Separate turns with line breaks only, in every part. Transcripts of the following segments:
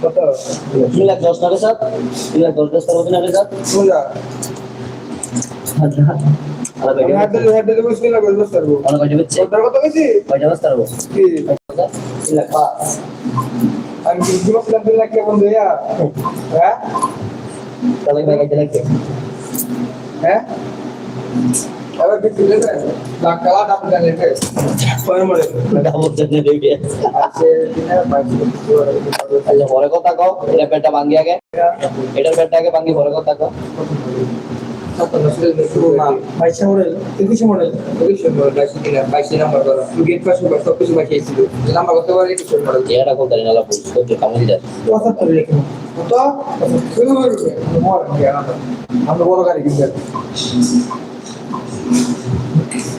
तीन लाख दस ना के साथ तीन लाख दस दस तरह ना के साथ सोजा হ্যাঁ আচ্ছা কথা কও এটা পেটটা ভাঙ্গি আগে এটার পেটটা আগে ভাঙ্গি পরে কথা কও
বাইশে মডেল একুশে মডেল
একুশে মডেল বাইশে কিনা বাইশে নাম্বার করা গেট পাস সব কিছু বাইশে ছিল নাম্বার করতে পারে একুশে
মডেল এটা কোন তারিখ নালা বলছি কত কামল
আমরা বড় গাড়ি কিনতে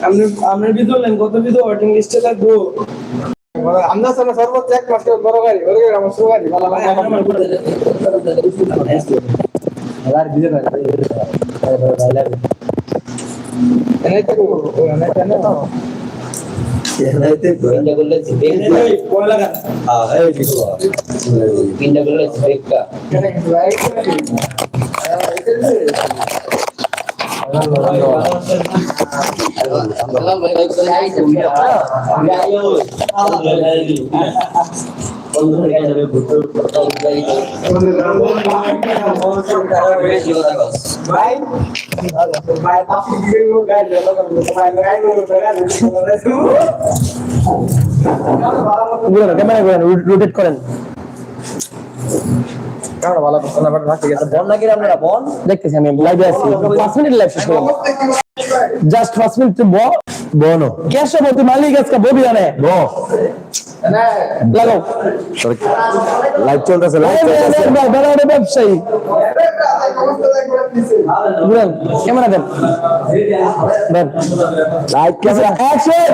আমরা আমরা বিদলেন কত বিদ ওয়াটিং লিস্টে লাগবো
আমরা সর্বোচ্চ এক মাস বড় গাড়ি বড় গাড়ি আমার ভালো আর না
করলে
ক্যামেরা করেন রোটেট করেন
কারণ ভালো কথা না বাট ঠিক আছে।
বন নাকি আপনারা বন
দেখতেছি আমি লাইভে আছি। পাঁচ মিনিট লাইভ শেষ করলাম জাস্ট পাঁচ মিনিট ব
বনো
ক্যাশ বলতে মালিক আজকে ববি আনে।
ব
লাগাও।
লাইভ চলতেছে লাইভ চলতেছে।
বেড়াড়ে ব্যবসায়ী। ক্যামেরা দেন। দেন।
Live camera.
অ্যাকশন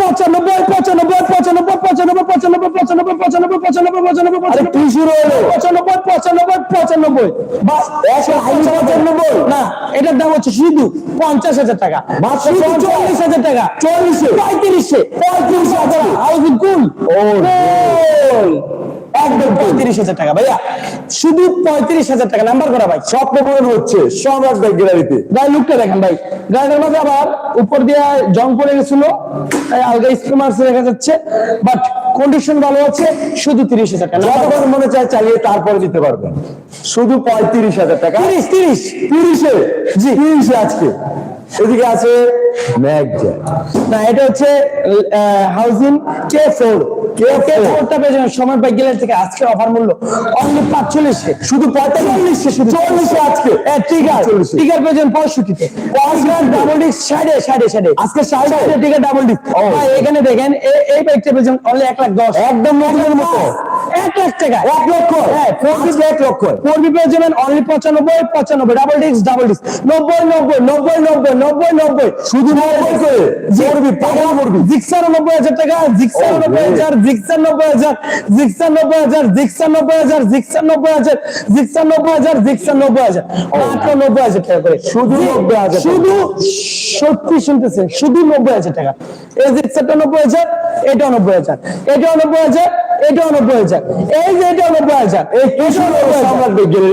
পঁচানব্বই পঁচানব্বই পঁচানব্বই পঁচানব্বই পঁচানব্বই পঁচানব্বই পঁচানব্বই পঁচানব্বই পঁচানব্বই পঁচানব্বই শুরু হলো পঁচানব্বই পঁচানব্বই পঁচানব্বই। বাস একশো পঁচানব্বই না এটার দাম হচ্ছে শুধু পঞ্চাশ হাজার টাকা। শুধু চল্লিশ। হাজার টাকা। চল্লিশে। পঁয়ত্রিশে। পঁয়ত্রিশ হাজার। হাউজিং কুল ও একদম পঁয়ত্রিশ হাজার টাকা। ভাইয়া শুধু পঁয়ত্রিশ হাজার টাকা নাম্বার করা ভাই।
স্বপ্ন পূরণ হচ্ছে। সম্রাট ব্যাগ গ্যালারিতে।
গাই লুকটা দেখেন ভাই। গাড়িটার মাঝে আবার উপর দিয়ে জং পড়ে গেছিল। তাই আলগা স্প্রে দেখা যাচ্ছে। বাট কন্ডিশন ভালো আছে শুধু তিরিশ হাজার টাকা।
যতক্ষণ মনে চায় চালিয়ে তারপরে দিতে পারবেন। শুধু পঁয়ত্রিশ হাজার টাকা।
তিরিশ তিরিশ।
তিরিশে? জি। তিরিশে আজকে। এদিকে আছে ম্যাগজ্যাক
না এটা হচ্ছে হাউজিং কে ফোর কে ফোরটা পেয়ে সময় বাইক গেলের থেকে আজকে অফার মূল্য অনলি পাঁচচল্লিশে।
শুধু পঁয়তাল্লিশে শুধু চল্লিশে আজকে।
টিকার
40
টিকার পেয়ে যাবেন পঁয়ষট্টিতে। ডাবল ডিস্ক সাইডে সাইডে সাইডে
আজকে সাইডে?
টিকার ডাবল ডিস্ক। এখানে দেখেন এই বাইকটা পেয়ে যাবেন অনলি এক লাখ দশ।
একদম নতুনের মতো।
এক লাখ টাকা।
এক লক্ষ।
হ্যাঁ
আজকে এক লক্ষ।
ফোরবি পেয়ে যাবেন অনলি পঁচানব্বই পঁচানব্বই ডাবল ডিস্ক ডাবল ডিস্ক নব্বই নব্বই নব্বই নব্বই নব্বই নব্বই।
শুধু নব্বই করে? করবি পাগলা করবি।
জিক্সার নব্বই হাজার টাকা জিক্সার নব্বই. হাজার জিক্সার নব্বই হাজার জিক্সার নব্বই হাজার জিক্সার নব্বই হাজার জিক্সার নব্বই হাজার জিক্সার নব্বই হাজার জিক্সার নব্বই হাজার। মাত্র নব্বই হাজার টাকা করে।
শুধু
জি,
90,000
শুধু সত্যি শুনতেছেন শুধু নব্বই হাজার টাকা। এই জিক্সারটা নব্বই হাজার এটাও নব্বই হাজার। এটাও নব্বই হাজার এটাও নব্বই হাজার এই যে এটাও নব্বই হাজার এই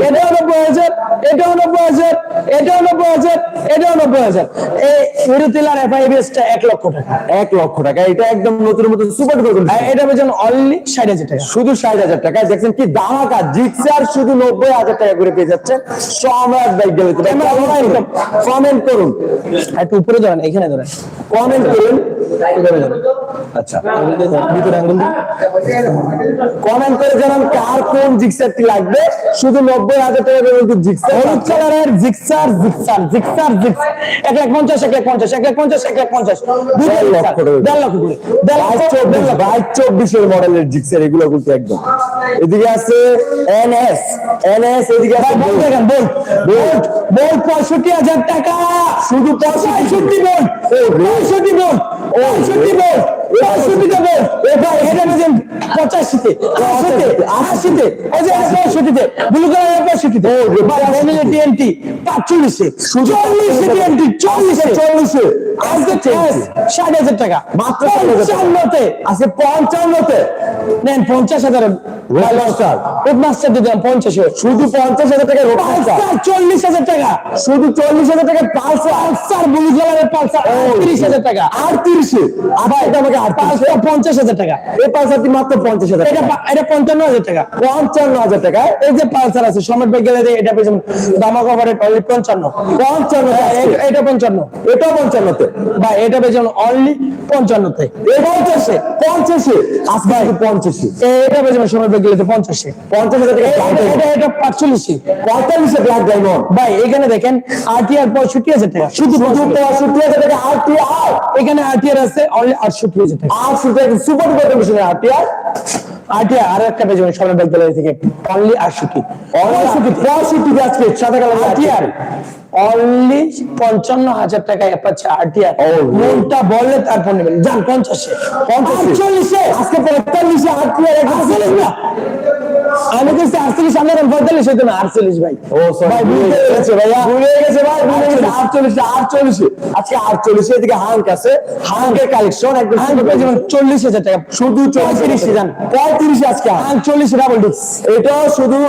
এটাও নব্বই হাজার এটাও নব্বই হাজার এটাও নব্বই হাজার এটাও নব্বই হাজার এই হিরোতিলার এফআইবিএসটা এক লক্ষ টাকা।
এক লক্ষ টাকা এটা একদম নতুন মতো সুপার করে
এটা পেয়েছেন অনলি ষাট হাজার টাকা।
শুধু ষাট হাজার টাকা দেখছেন কি দামাকা জিক্সার শুধু নব্বই হাজার টাকা করে পেয়ে যাচ্ছেন সম্রাট বাইক গ্যালারিতে কমেন্ট করুন।
আর একটু উপরে ধরেন এখানে ধরেন।
কমেন্ট করুন। আচ্ছা
ভিতরে আঙ্গুল দিন
কমেন্ট করে জানান কার কোন জিক্সারটি লাগবে। শুধু নব্বই হাজার টাকা করে জিক্সার
হলুদ কালারের জিক্সার জিক্সার জিক্সার জিক্স এক লাখ পঞ্চাশ এক লাখ পঞ্চাশ এক লাখ পঞ্চাশ এক লাখ পঞ্চাশ।
দেড় লক্ষ
দেড় লক্ষ করে
বাইশ চব্বিশের মডেলের জিক্সার এগুলো কিন্তু একদম। এদিকে আছে এনএস এনএস এদিকে
দেখেন বল। বল বল পঁয়ষট্টি হাজার টাকা। শুধু পঁয়ষট্টি বল। পঁয়ষট্টি বল পঁয়ষট্টি বল পঁয়ষট্টিতে বল এটা এটা বুঝেন পঁচাশিতে আশিতে আশিতে ওই যে পঁয়ষট্টিতে ব্লু কালারের পঁয়ষট্টিতে টিএনটি পাঁচচল্লিশে চল্লিশে টিএনটি চল্লিশে।
চল্লিশে।
আজকে ষাট হাজার টাকা।
মাত্র।
পঞ্চান্নতে
পঞ্চান্নতে।
নেন পঞ্চাশ হাজার
মাস্টার
মাস্টার দিলাম পঞ্চাশে
শুধু পঞ্চাশ হাজার টাকা রোড মাস্টার
চল্লিশ হাজার টাকা।
শুধু চল্লিশ হাজার টাকা পালসার
পালসার ব্লু কালারের পালসার তিরিশ হাজার টাকা।
আটত্রিশে আবার এটা আমাকে
পঞ্চাশ হাজার টাকা।
এই পালসারটি মাত্র পঞ্চাশ হাজার
এটা
টাকা।
পা- এটা পঞ্চান্ন হাজার টাকা।
পঞ্চান্ন হাজার টাকা।
এই যে পালসার আছে সমেত ভাই গেলে এটা পেয়েছেন দামা কভারের পঞ্চান্ন।
পঞ্চান্ন
এটা পঞ্চান্ন।
এটাও পঞ্চান্নতে
বা এটা পেয়েছেন অনলি পঞ্চান্নতে
পঞ্চাশে? পঞ্চাশে? আজকে আজকে পঞ্চাশে।
এটা পেয়েছেন সমেত ভাই গেলে পঞ্চাশে।
পঞ্চাশ হাজার টাকা
এটা এটা এটা পাঁচচল্লিশে।
পঁয়তাল্লিশে ব্ল্যাক ডায়মন্ড
ভাই এখানে দেখেন আরটিআর পঁয়ষট্টি হাজার টাকা? শুধু। পঁয়ষট্টি
হাজার টাকা আটটি আর
এখানে আরটিআর আছে অনলি আটষট্টি হাজার টাকা
আটশো টাকা সুপার ডুপার কমিশনের আটটি আর
আরটিআর আর একটা সমেত ভাই গেলে থেকে অনলি আটষট্টি
পঁয়ষট্টি পঁয়ষট্টি আজকে সাদা কালার
আরটিআর অনলি পঞ্চান্ন হাজার টাকায় পাচ্ছে আরটিআর? মনটা বললে তারপর নেবেন। যান পঞ্চাশে।
পঞ্চাশে। আজকে পঁয়তাল্লিশে আটটি আর
আটচল্লিশ না। আমি বলছি আটচল্লিশ আমি পঁয়তাল্লিশ হইতো না আটচল্লিশ ভাই।
ও
ভাই ভুলে গেছে ভাইয়া।
ভুলে গেছে ভাই ভুলে গেছে। আটচল্লিশে আটচল্লিশে আজকে আটচল্লিশে এদিকে হাঙ্ক আছে। হাঙ্কের কালেকশন একদম
আমি পেয়েছিলাম চল্লিশ হাজার টাকা।
শুধু
পঁয়ত্রিশে যান
পঁয়ত্রিশে আজকে হাঙ্ক।
আমি ডাবল ডিক্স
এটাও শুধু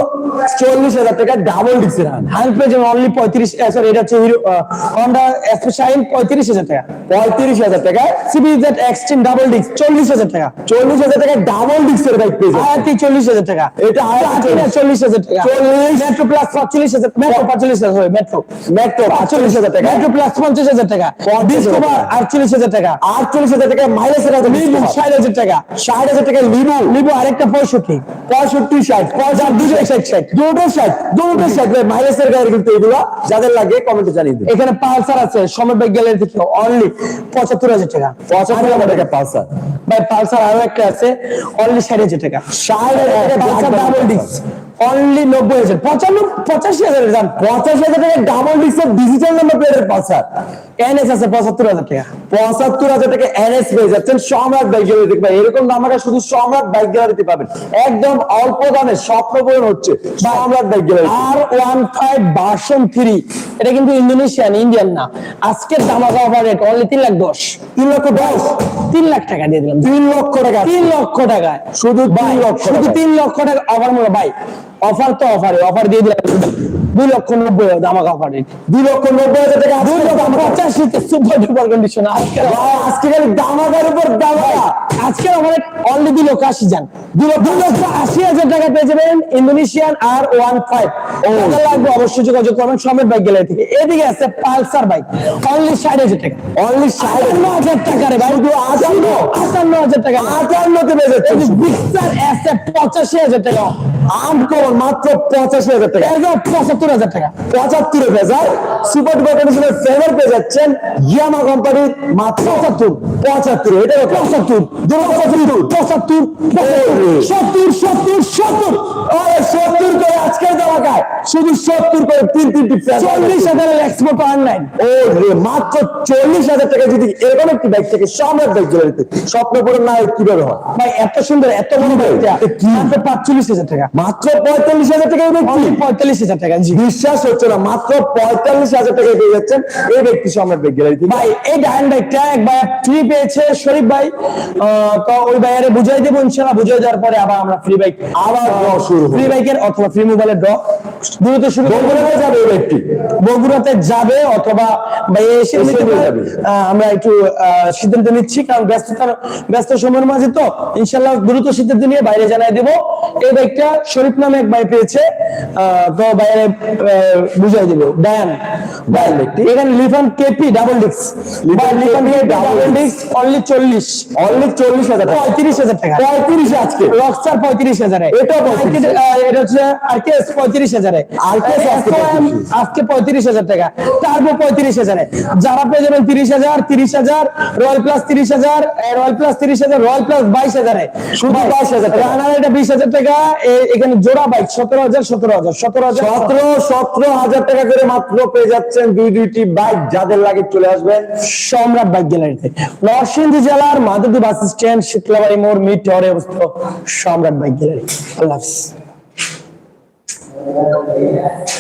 চল্লিশ হাজার টাকা ডাবল ডিক্সের হাঙ্ক।
আমি পেয়েছিলাম অনলি পঁয়ত্রিশ সরি এটা হচ্ছে হিরো হন্ডা এসপি শাইন পঁয়ত্রিশ হাজার টাকা।
পঁয়ত্রিশ হাজার টাকা।
সিবি জেড এক্সটেন ডাবল ডিক্স চল্লিশ হাজার টাকা।
চল্লিশ হাজার টাকা ডাবল ডিক্সের বাইক পেয়েছে
আয়াতি চল্লিশ হাজার টাকা।
এটা
চল্লিশ হাজার টাকা।
চল্লিশ।
মেট্রো প্লাস পঁয়তাল্লিশ হাজার মেট্রো পঁয়তাল্লিশ হাজার মেট্রো।
মেট্রো আটচল্লিশ হাজার টাকা।
মেট্রো প্লাস পঞ্চাশ হাজার টাকা। ডিসকভার আটচল্লিশ হাজার টাকা।
আটচল্লিশ হাজার টাকা মাইলেজের
লিবু ষাট হাজার টাকা।
ষাট হাজার টাকা লিবু।
লিবু আরেকটা পঁয়ষট্টি।
পঁয়ষট্টি ষাট।
যার দুটো ষাট। ষাট।
দুটো ষাট। দুটো ষাট। ভাই মাইলেজের গাড়ি কিন্তু এগুলো যাদের লাগে কমেন্টে জানিয়ে দিন।
এখানে পালসার আছে সময় গ্যালারি থেকে অনলি পঁচাত্তর হাজার টাকা।
পঁচাত্তর হাজার টাকা পালসার।
ভাই পালসার আরও একটা আছে অনলি ষাট হাজার টাকা।
ষাট হাজার টাকা
ডাবল অনলি নব্বই হাজার, পঁচানব্বই, পঁচাশি হাজারের দাম,
পঁচাশি হাজার টাকা ডাবল ডিস্কের ডিজিটাল নাম্বার প্লেটের পালসার
এনএস আছে পঁচাত্তর হাজার টাকা।
পঁচাত্তর হাজার টাকা এনএস পেয়ে যাচ্ছেন সম্রাট বাইক গ্যালারি দেখবেন এরকম দামাকা শুধু সম্রাট বাইক গ্যালারিতে পাবেন। একদম অল্প দামে স্বপ্ন পূরণ হচ্ছে Samrat bike gallery
R one five version three এটা কিন্তু ইন্দোনেশিয়ান ইন্ডিয়ান না। আজকের দামাকা অফার রেট অনলি তিন লাখ দশ।
তিন লক্ষ দশ?
তিন লাখ টাকা দিয়ে দিলাম।
তিন লক্ষ টাকা
তিন লক্ষ টাকা
শুধু তিন
ভাই
লক্ষ
শুধু তিন লক্ষ টাকা অফার মূল্য। ভাই অফার তো অফারে অফার দিয়ে দিলাম। দুই লক্ষ নব্বই দামাকা অফার
দুই লক্ষ নব্বই হাজার টাকা
দুই লক্ষ পঁচাশিতে সুপার ডুপার কন্ডিশন আজকে
আজকে খালি উপর দামাকা
আজকে আমার অনলি দুই লক্ষ আশি যান। দুই লক্ষ দুই লক্ষ আশি। হাজার টাকা পেয়ে যাবেন ইন্দোনেশিয়ান আর ওয়ান ফাইভ লাগবে অবশ্যই যোগাযোগ করবেন সমেত বাইক গ্যালারি থেকে। এদিকে আছে পালসার বাইক অনলি ষাট হাজার টাকা।
অনলি
আটান্ন হাজার টাকা রে ভাই।
শুধু আটান্ন?
আটান্ন হাজার টাকা।
আটান্নতে পেয়ে
এসে পঁচাশি হাজার টাকা।
আম কমন মাত্র পঁচাশি হাজার টাকা।
একদম পঁচাত্তর হাজার টাকা।
পঁচাত্তর ভেজাল সুপার ডুপার কন্ডিশনের ফেভার পেয়ে যাচ্ছেন ইয়ামা কোম্পানির মাত্র পঁচাত্তর। পঁচাত্তর এটা পঁচাত্তর পঁচাত্তর পঁচাত্তর সত্তর সত্তর সত্তর সত্তর করে আজকের জামাকায় শুধু সত্তর করে তিন তিনটি
চল্লিশ হাজারের এক্সপোর্ট অনলাইন
ও রে মাত্র চল্লিশ হাজার টাকা যদি এরকম একটি ব্যাগ থেকে সম্রাট ব্যাগ গ্যালারিতে স্বপ্ন পূরণ না কীভাবে হয়?
ভাই এত সুন্দর এত বড় বাইকটা মাত্র পাঁচচল্লিশ হাজার টাকা।
মাত্র পঁয়তাল্লিশ হাজার টাকা ব্যক্তি
পঁয়তাল্লিশ হাজার টাকা জি।
বিশ্বাস হচ্ছে না মাত্র পঁয়তাল্লিশ হাজার টাকায় পেয়ে যাচ্ছেন এই ব্যক্তি সম্রাট ব্যাগ গ্যালারি থেকে
ভাই এই ডায়ন বাইকটা একবার ফ্রি পেয়েছে শরীফ ভাই। আহ, তো ওই ভাইয়ারে বুঝাই দেবো ইনশাল্লাহ বুঝাই দেওয়ার পরে আবার আমরা ফ্রি বাইক
আবার ড্র শুরু
ফ্রি বাইকের অথবা ফ্রি মোবাইলের ড্র দ্রুত শুরু
বগুড়াতে যাবে এই ব্যক্তি
বগুড়াতে যাবে অথবা এসে আমরা একটু সিদ্ধান্ত নিচ্ছি কারণ ব্যস্ততার ব্যস্ত সময়ের মাঝে তো ইনশাল্লাহ দ্রুত সিদ্ধান্ত নিয়ে বাইরে জানাই দেবো। এই বাইকটা শরীফ নামে এক ভাই পেয়েছে। তো বাইরে বুঝাই দিব। ডায়ান
ডায়ান ব্যক্তি।
এখানে লিফান KP double discs
Lifan
double discs only চল্লিশ।
অনলি চল্লিশ হাজার
পঁয়ত্রিশ হাজার টাকা।
পঁয়ত্রিশ আজকে।
রকস্টার পঁয়ত্রিশ হাজারে।
এটাও 35
এটা হচ্ছে আর কে পঁয়ত্রিশ হাজারে।
আজকে
পঁয়ত্রিশ হাজার? টাকা। টার্বো পঁয়ত্রিশ হাজারে। যারা পেয়ে যাবেন তিরিশ হাজার তিরিশ হাজার রয়্যাল প্লাস তিরিশ হাজার রয়্যাল প্লাস তিরিশ হাজার রয়্যাল প্লাস বাইশ হাজারে।
শুধু 22,000 টাকা।
রানার এটা বিশ হাজার টাকা। এখানে জোড়া বাইক সতেরো হাজার সতেরো হাজার সতেরো হাজার
সতেরো সতেরো হাজার টাকা করে মাত্র পেয়ে যাচ্ছেন দুই দুইটি বাইক। যাদের লাগে চলে আসবেন
সম্রাট বাইক গ্যালারিতে। নরসিংদী জেলার মাধবদী বাস স্ট্যান্ড শীতলাবাড়ি মোড় মিড টাওয়ারে অবস্থিত সম্রাট বাইক গ্যালারি। আল্লাহ Gracias.